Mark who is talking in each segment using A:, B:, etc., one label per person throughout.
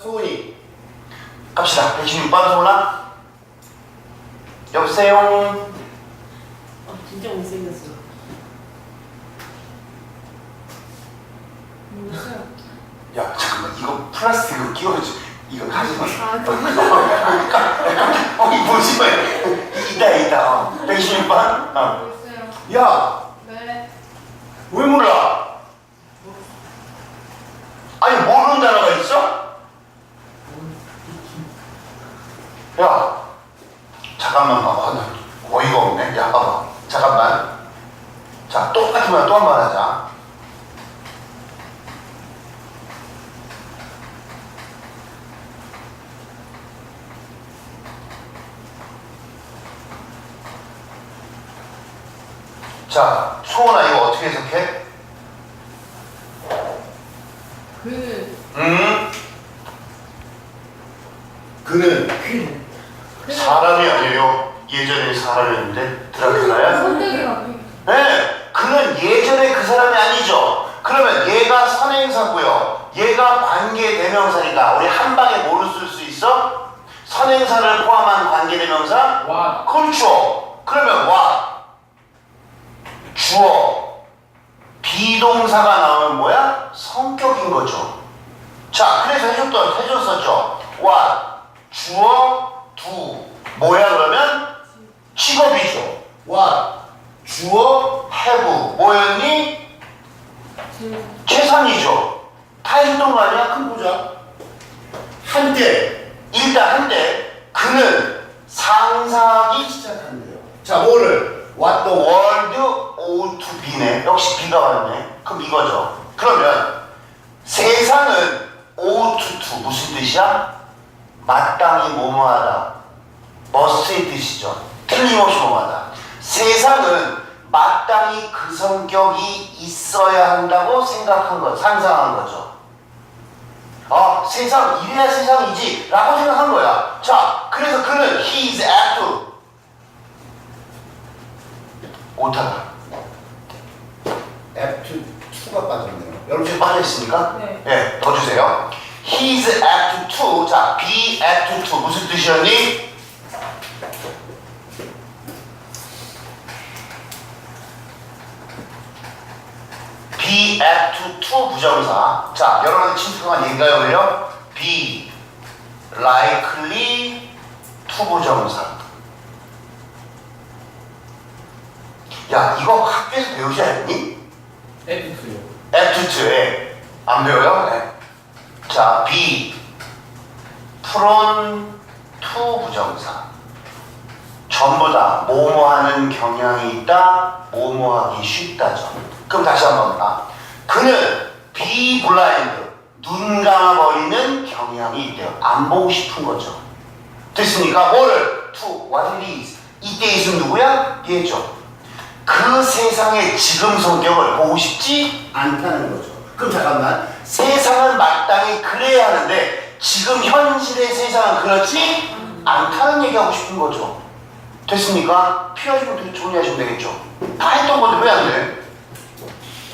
A: 소은이 갑시다 116번 소은아 여보세요
B: 어, 진짜 못생겼어. 뭐야?
A: 야 잠깐만 이거 플라스틱 으로 끼워야지 이거 가지마
B: 아, 그거
A: 어 이거 뭐지 뭐 이따 이따 어. 116번 어.
C: 있어요.
A: 야
C: 네.
A: 왜 몰라? 아니 모르는 단어가 있어? 야 잠깐만 봐봐 나 어이가 없네. 야 봐봐. 잠깐만. 자 똑같은 말또한 번 하자. 자 소원아 이거 어떻게 해석해?
C: 그,
A: 음 그는
C: 그.
A: 사람이 아니에요. 예전에 사람이었는데 드라큘라야?
C: 선택이 바뀌.
A: 네, 그는 예전에 그 사람이 아니죠. 그러면 얘가 선행사고요. 얘가 관계대명사니까 우리 한 방에 뭐를 쓸 수 있어? 선행사를 포함한 관계대명사?
D: 와
A: 그렇죠. 그러면 와 주어 비동사가 나오면 뭐야? 성격인 거죠. 자, 그래서 해줬던 해줬었죠. 와 주어 두 뭐야 그러면 직업이죠. 와 주어 have 뭐였니? 재산이죠. 다 해줬던 거 아니야? 큰 보자. 한때 일단 한때 그는 상상하기 시작한대요. 자 뭐를? What the world ought to be네. 역시 비가 왔네. 그럼 이거죠. 그러면 세상은 ought to 무슨 뜻이야? 마땅히 뭐뭐하다. must의 뜻이죠. 틀림없이 뭐뭐하다. 세상은 마땅히 그 성격이 있어야 한다고 생각한 것, 상상한 거죠. 아, 세상, 이래야 세상이지. 라고 생각한 거야. 자, 그래서 그는 he is apt to. 오타다. apt to가 빠졌네요. 여러분 지금 빠져있습니까?
C: 네.
A: 네, 더 주세요. he is apt to. 자, be apt to. 무슨 뜻이었니? Be apt to 부정사. 자, 여러분 친숙한 얘기가요, 왜요? be likely to 부정사. 야, 이거 학교에서 배우지 않니?
D: 에피크요
A: apt to에 안 배워요? 네. 자, be prone to 부정사. 전부 다 뭐뭐 하는 경향이 있다, 뭐뭐 하기 쉽다죠. 그럼 다시 한번 봐. 그는 blind, 눈 감아버리는 경향이 있대요. 안 보고 싶은 거죠. 됐으니까 뭐를? to what it is. 이때 있으면 누구야? 얘죠. 그 세상의 지금 성격을 보고 싶지 않다는 거죠. 그럼 잠깐만. 세상은 마땅히 그래야 하는데 지금 현실의 세상은 그렇지 않다는 얘기하고 싶은 거죠. 됐습니까? 필요하시면 되게 정리하시면 되겠죠. 다 했던 건데 왜 안 돼?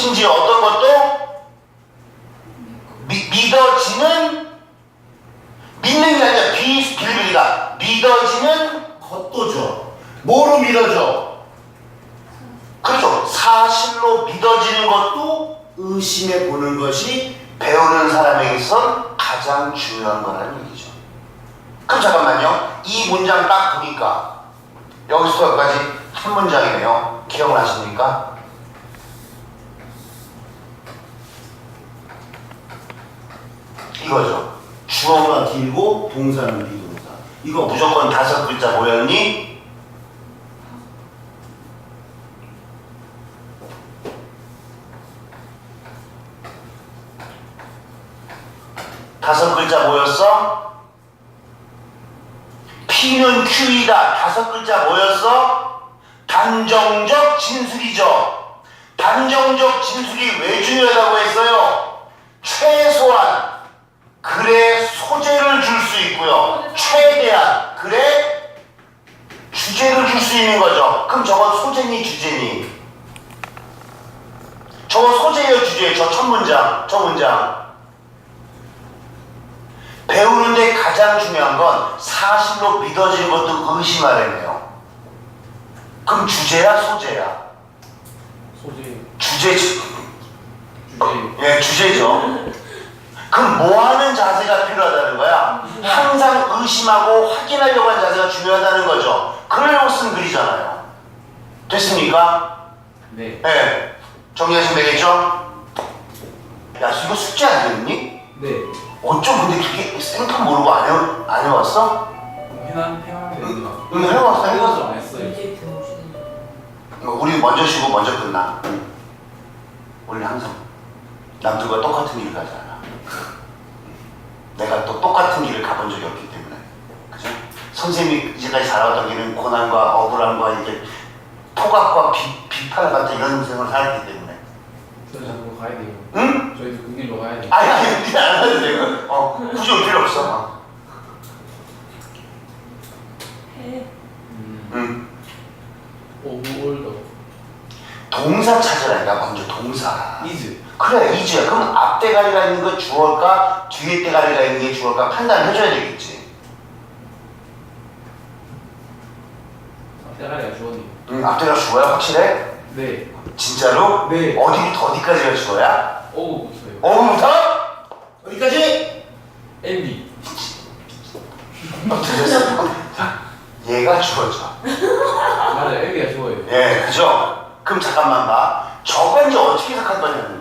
A: 심지어 어떤 것도 미, 믿어지는 믿는 게 아니라 비, 빌빌이가 믿어지는 것도죠. 뭐로 믿어져? 그렇죠. 사실로 믿어지는 것도 의심해 보는 것이 배우는 사람에게선 가장 중요한 거라는 얘기죠. 그럼 잠깐만요. 이 문장 딱 보니까 여기서부터 여기까지 한 문장이네요. 기억나십니까? 이거죠. 주어가 길고 동사는 비동사. 이거 무조건 다섯 글자 뭐였니? 다섯 글자 뭐였어? P는 Q이다. 다섯 글자 뭐였어? 단정적 진술이죠. 단정적 진술이 왜 중요하다고 했어요? 최소한 글의 소재를 줄 수 있고요. 최대한 글의 주제를 줄 수 있는 거죠. 그럼 저건 소재니 주제니? 저거 소재예요 주제예요. 저 첫 문장, 저 문장. 배우는데 가장 중요한 건 사실로 믿어지는 것도 의심하려네요. 그럼 주제야 소재야?
D: 소재
A: 주제지.
D: 주제
A: 예, 주제죠. 그럼 뭐 하는 자세가 필요하다는 거야? 항상 의심하고 확인하려고 하는 자세가 중요하다는 거죠. 그러려고 쓴 글이잖아요. 됐습니까?
D: 네.
A: 예. 정리하시면 되겠죠? 야, 이거 숙제 안 됐니?
D: 네.
A: 어쩜 근데 그게 생판 모르고 안, 해, 안 해왔어?
D: 해난 해만 되는가?
A: 응, 해왔어, 해왔어.
D: 안 했어요.
B: 어,
A: 우리 먼저 쉬고 먼저 끝나. 우리 항상 남들과 똑같은 길을 가잖아. 내가 또 똑같은 길을 가본 적이 없기 때문에. 그죠? 선생님이 이제까지 살아왔던 길은 고난과 억울함과 이렇게 포각과 비, 비판 같은 이런 생을 살았기 때문에.
D: 저희 자꾸 가야 돼요.
A: 응?
D: 저희도 그 길로 가야 돼요.
A: 아니, 아니, 안 해도 되고. 어, 굳이 올 필요 없어. 어.
B: 해.
D: 음.
A: 응.
D: 오브 올더
A: 동사 찾으라니까, 먼저 동사. 그래 이지야 그럼 앞대가리가 있는 거 주어일까 뒤에 대가리가 있는 게 주어일까 판단해줘야 되겠지
D: 앞대가리가 주어니.
A: 응 앞대가 주어야 확실해?
D: 네.
A: 진짜로?
D: 네.
A: 어디부터 어디까지가 주어야?
D: 오부터요.
A: 어부부터? 어디까지?
D: MB.
A: 어, 얘가 주어져
D: 맞아요. MB가 주어요.
A: 예 그죠? 그럼 잠깐만 봐 저거 이제 어떻게 해석할 거냐는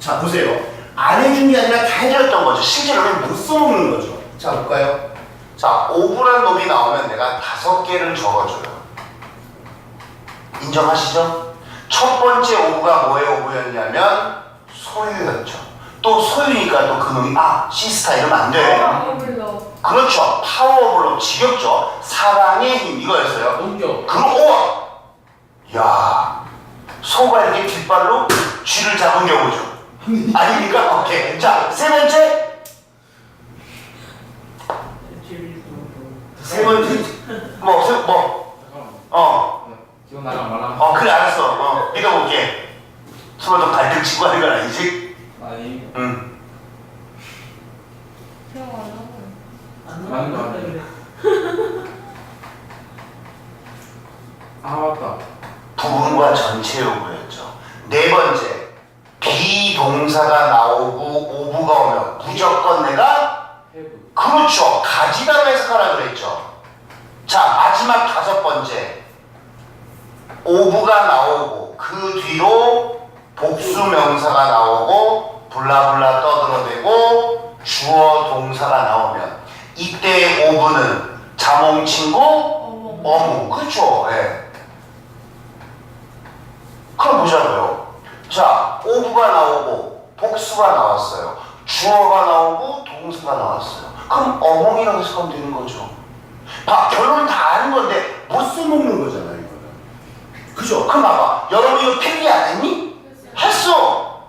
A: 자 보세요 안 해준 게 아니라 다 해줬던 거죠 실제로는 못 써먹는 거죠 자 볼까요? 자 5분한 놈이 나오면 내가 다섯 개를 적어줘요 인정하시죠? 첫 번째 오브가 뭐의 오브였냐면 소유였죠. 또 소유니까 또 그 놈이 아 시스타 이러면 안 돼.
C: 파워블러.
A: 그렇죠. 파워블로 지겹죠. 사랑의 힘 이거였어요.
D: 넘겨.
A: 그럼 오와 야 소가 이렇게 뒷발로 쥐를 잡은 경우죠. 아닙니까? 오케이. 자 세 번째
B: 줄도
A: 세 번째 뭐뭐
D: 잠깐만.
A: 어.
D: 기억 나랑 말랑.
A: 어 그래 알았어. 어 믿어볼게. 서로 발등 치고 하는 건 아니지?
D: 아니.
A: 응.
D: 맞는 거.
B: 그래.
D: 아 맞다.
A: 부분과 전체 요구였죠. 네 번째, 비동사가 나오고 오부가 오면 무조건 내가. 그렇죠. 가지다로 해석하라 그랬죠. 자, 마지막 다섯 번째, 오부가 나오고 그 뒤로 복수 명사가 나오고 블라블라 떠들어대고 주어 동사가 나오면 이때 오부는 자몽친구. 어무 그렇죠 예. 그럼 보자고요 자 오브가 나오고 복수가 나왔어요. 주어가 나오고 동사가 나왔어요. 그럼 어몽이라고 해석하면 되는 거죠. 봐 결론은 다 아는 건데 못 써먹는 거잖아요 그죠? 그럼 봐봐. 여러분 이거 필기 안 했니? 했어.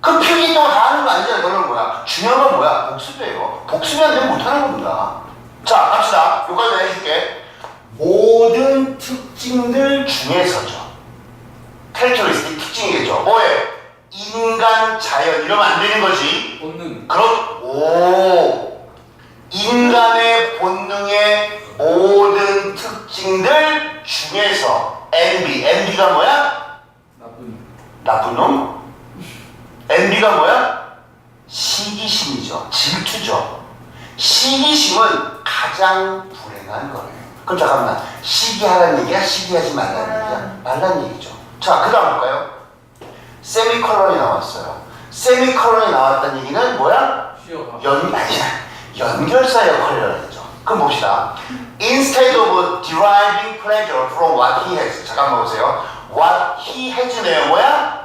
A: 그럼 필기 또다 하는 거 아니잖아 너는 뭐야? 중요한 건 뭐야? 복습이에요. 복습이 안 되면 못하는 겁니다. 자 갑시다. 요까지 해줄게. 모든 특징들 중에서죠. 캐릭터리스 틱 특징이겠죠. 뭐예요? 인간, 자연 이러면 안 되는 거지.
D: 본능.
A: 그럼 오 인간의 본능의 모든 특징들 중에서 MB, MB가 뭐야?
D: 나쁜.
A: 나쁜 놈? MB가 뭐야? 시기심이죠. 질투죠. 시기심은 가장 불행한 거예요. 그럼 잠깐만. 시기하라는 얘기야? 시기하지 말라는 얘기야? 말라는 얘기죠. 자, 그 다음 볼까요? 세미컬론이 나왔어요. 세미컬론이 나왔다는 얘기는 뭐야? 연, 아니야. 연결사 역할을 하죠. 그럼 봅시다. Instead of deriving pleasure from what he has. 잠깐만 보세요. What he has네요. 뭐야?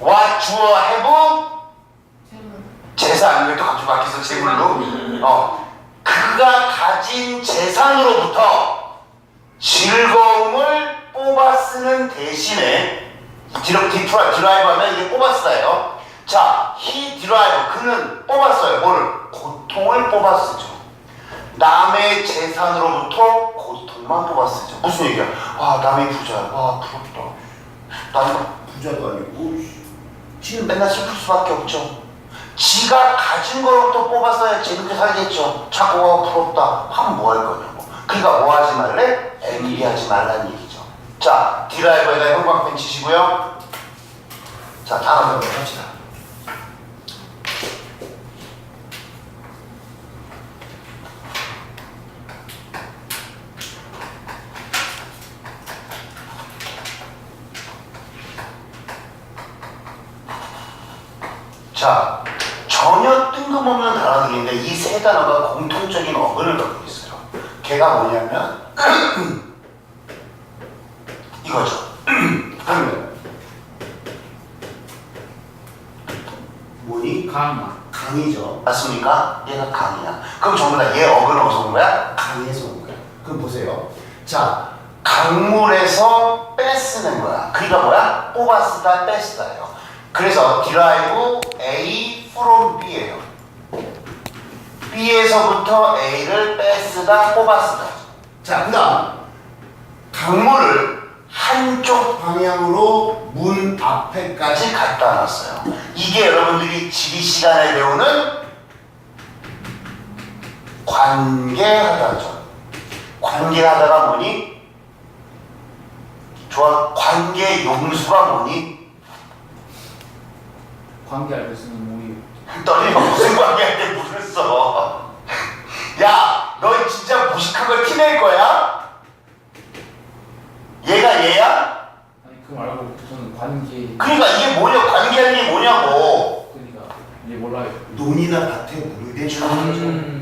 A: What 주어 have 재산 이것도 갑자기 바뀌어서 재물로 어 그가 가진 재산으로부터 즐거움을 뽑아 쓰는 대신에 디러, 디프라, 드라이버면 이게 뽑아 써요 자, 히 드라이버 그는 뽑았어요 뭐를? 고통을 뽑아 쓰죠 남의 재산으로부터 고통만 뽑아 쓰죠 무슨 얘기야? 아 남이 부자야 와 부럽다 나는 부자도 아니고 지금 맨날 슬플 수밖에 없죠. 지가 가진 거로부터 뽑아서야 재밌게 살겠죠. 자꾸 와 부럽다 하면 뭐 할 거냐고. 그러니까 뭐 하지 말래? 말라는 얘기죠. 자, 디라이버에다 형광펜 치시고요. 자, 다음 한번 합시다. 자, 전혀 뜬금없는 단어들인데 이 세 단어가 공통적인 어근을 갖고 있어요. 걔가 뭐냐면 이거죠. 그러면 뭐니?
D: 강.
A: 강이죠. 맞습니까? 얘가 강이야. 그럼 어근을 어디서 온 거야? 강에서 온 거야. 그럼 보세요. 자, 강물에서 뺏쓰는 거야. 그러니까 뭐야? 뽑아 쓰다 뺏쓰다예요. 그래서 derive A from B예요. B에서부터 A를 뺏쓰다 뽑아 쓰다. 자, 그 다음 강물을 한쪽 방향으로 문 앞에까지 갖다 놨어요. 이게 여러분들이 지리 시간에 배우는 관계하다죠. 관계하다가 뭐니? 좋아. 관계 용수가 뭐니?
D: 관계할 때 쓰는 모의.
A: 떨리면 무슨 관계할 때 물을 써? 야, 너 진짜 무식한 걸 티낼 거야? 얘가 얘야?
D: 아니 그 말고 저는 관계.
A: 그러니까 이게 뭐냐? 관계하는 게 뭐냐고.
D: 그러니까 이게 몰라요.
A: 논이나 밭에 물을 대주는 거죠.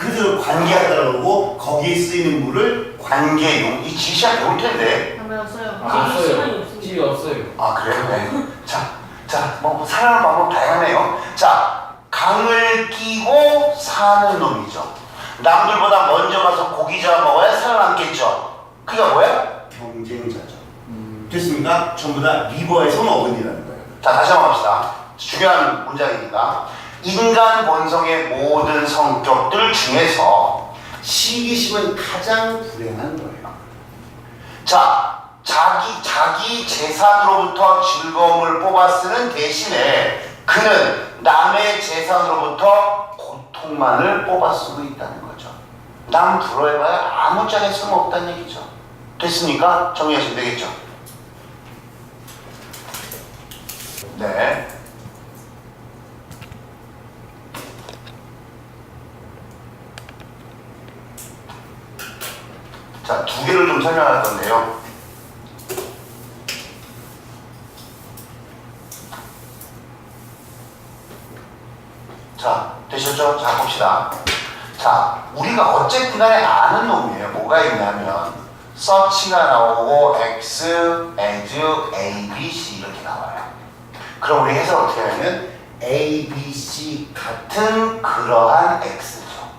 D: 음.
A: 그래서 관계하다라고 그러고 거기에 쓰이는 물을 관계용. 이 지시야 배울 텐데.
C: 안 배웠어요.
D: 아,
B: 아, 시간이
D: 없어요. 집이 없어요.
A: 아 그래요? 네. 자, 자, 뭐, 뭐 살아가는 방법 다양하네요. 자, 강을 끼고 사는 놈이죠. 남들보다 먼저 가서 고기 잡아 먹어야 살아남겠죠. 그게 뭐야? 경쟁자죠.
D: 음.
A: 됐습니까? 전부 다 리버에서 어근이라는 거예요. 자, 다시 한번 합시다. 중요한 문장이니까. 인간 본성의 모든 성격들 중에서 시기심은 가장 불행한 거예요. 자, 자기, 자기 재산으로부터 즐거움을 뽑아 쓰는 대신에 그는 남의 재산으로부터 고통만을 뽑아 쓰고 있다는 거죠. 남 부러워봐야 아무 짝에 쓸모없다는 얘기죠. 됐습니까? 정리하시면 되겠죠. 네. 자, 두 개를 좀 설명할 건데요. 자, 되셨죠? 자, 봅시다. 자, 우리가 어쨌든 간에 아는 놈이에요. 뭐가 있냐면, 서치가 나오고, X, as, A, B, C 이렇게 나와요. 그럼 우리 해석을 어떻게 하냐면, A, B, C 같은 그러한 X죠.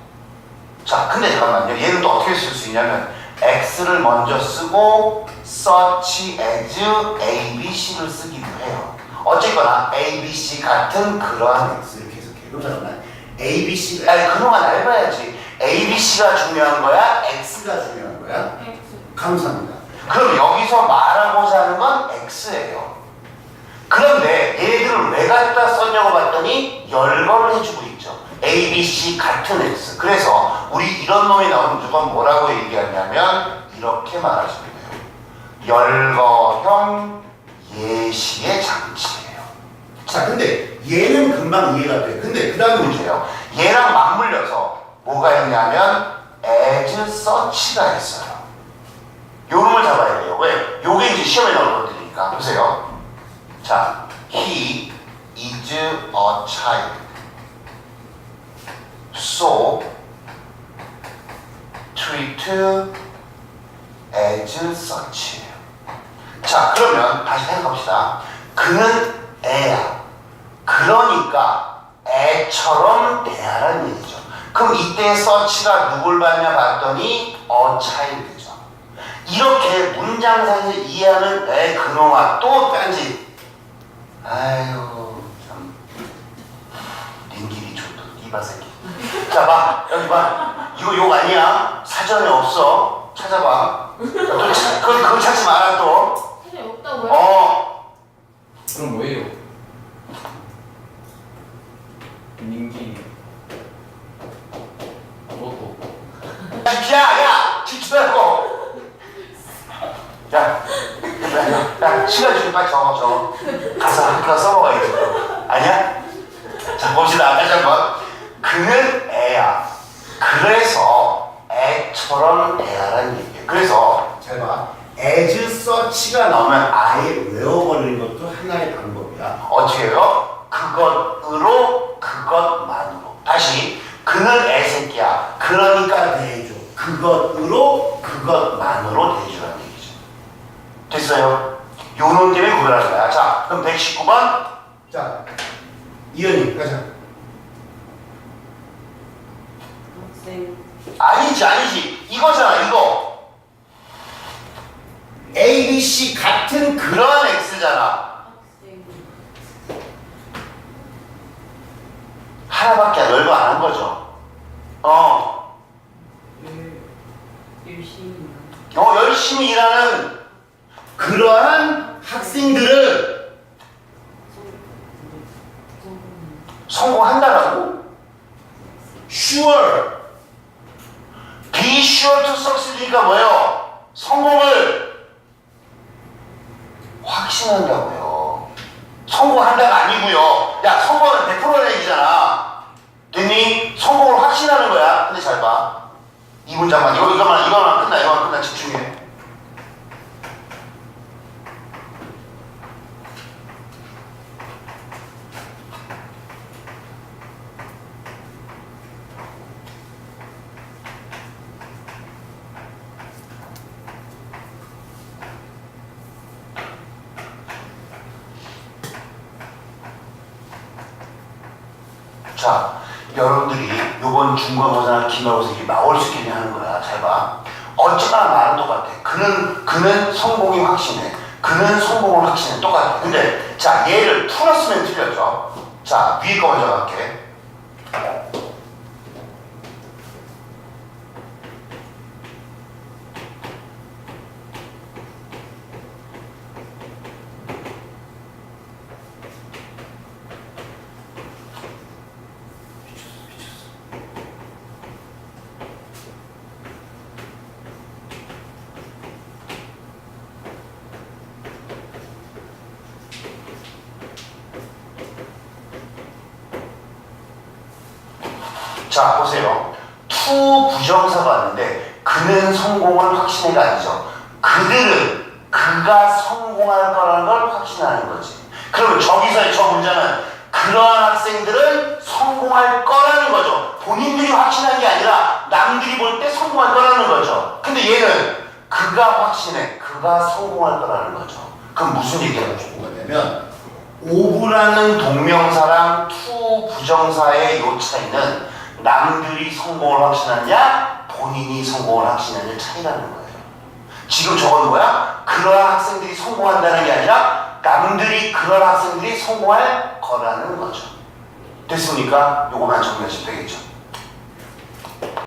A: 자, 근데 잠깐만요. 얘는 또 어떻게 쓸 수 있냐면, X를 먼저 쓰고, search as A, B, C를 쓰기도 해요. 어쨌거나 A, B, C 같은 그러한 X 이렇게 해석해요. 그럼 잠깐만. A, B, C, 아니 그동안 알아야지. A, B, C가 중요한 거야? X가 중요한 거야?
B: X.
A: 감사합니다. 그럼 여기서 말하고자 하는 건 X예요. 그런데 얘들을 왜 갖다 썼냐고 봤더니 열거를 해주고 있죠. A, B, C 같은 X. 그래서 우리 이런 놈이 나오면 무조건 뭐라고 얘기하냐면 이렇게 말하시면 돼요. 열거형 예시의 장치예요. 자, 근데 얘는 금방 이해가 돼. 근데 그 다음에 문제예요. 얘랑 맞물려서 뭐가 있냐면 as such가 있어요. 요 놈을 잡아야 돼요. 왜? 요게 이제 시험에 나올 것들이니까. 보세요. 자, he is a child. So treat as such. 자, 그러면 다시 생각합시다. 그는 애야. 그러니까 애처럼 대하라는 얘기죠. 그럼 이때 서치가 누굴 받냐 봤더니 어 차일드죠. 이렇게 문장상에서 이해하는 애 그놈아 또 딴지. 아유 참 닌길이 좋다 이봐 새끼. 자봐 여기 봐 이거 욕 아니야 사전에 없어 찾아봐. 또 차, 그걸 그걸 찾지 마라 또.
C: 사실 없다고요?
A: 어.
D: 그럼 뭐예요? 민기 로또
A: 야, 야, 집중하고. 야, 야, 야, 야, 시간 주니 빨리 적어, 적어. 가서 학교 써먹어야지. 아니야? 자, 봅시다. 다시 한 번. 그는. 그래서 애처럼 대하라는 얘기예요. 그래서 잘 봐. as such가 나오면 아예 외워버리는 것도 하나의 방법이야. 어떻게 해요? 그것으로 그것만으로. 다시 그는 애새끼야. 그러니까 대해줘. 그것으로 그것만으로 대해주라는 얘기죠. 됐어요? 요놈 때문에 구별하는 거야. 자, 그럼 119번. 자, 이현이 가자.
B: 학생
A: 아니지, 아니지. 이거잖아, 이거. A, B, C 같은 그런 X잖아. 하나밖에 넓어 안 한 거죠. 어,
B: 열 열심히
A: 어, 열심히 일하는 그러한 학생들을 성공한다라고? Sure. Sure to succeed니까 뭐예요? 성공을 확신한다고요. 성공한다가 아니고요. 야, 성공은 100%는 얘기잖아. 됐니? 성공을 확신하는 거야. 근데 잘 봐. 이 문장만, 이거, 이거만, 이거만 끝나, 이거만 끝나, 집중해. 자, 여러분들이 요번 중간고사나 기말고사 이게 나올 수 있겠냐 하는 거야. 잘 봐. 어쩌나 말은 똑같아. 그는, 그는 성공이 확신해. 그는 성공을 확신해. 똑같아. 근데, 자, 얘를 풀었으면 틀렸죠. 자, 위에 거 먼저 갈게. 자, 보세요. 투 부정사가 왔는데 그는 성공을 확신해가 아니죠. 그들은 그가 성공할 거라는 걸 확신하는 거지. 그러면 저기서의 저 문장은 그러한 학생들은 성공할 거라는 거죠. 본인들이 확신한 게 아니라 남들이 볼 때 성공할 거라는 거죠. 근데 얘는 그가 확신해. 그가 성공할 거라는 거죠. 그럼 무슨 얘기하고 싶은 거냐면 오브라는 동명사랑 투 부정사의 요 차이는 남들이 성공을 확신하느냐, 본인이 성공을 확신하느냐 차이라는 거예요. 지금 저건 뭐야? 그러한 학생들이 성공한다는 게 아니라 남들이 그런 학생들이 성공할 거라는 거죠. 됐습니까? 요거만 정리하시면 되겠죠.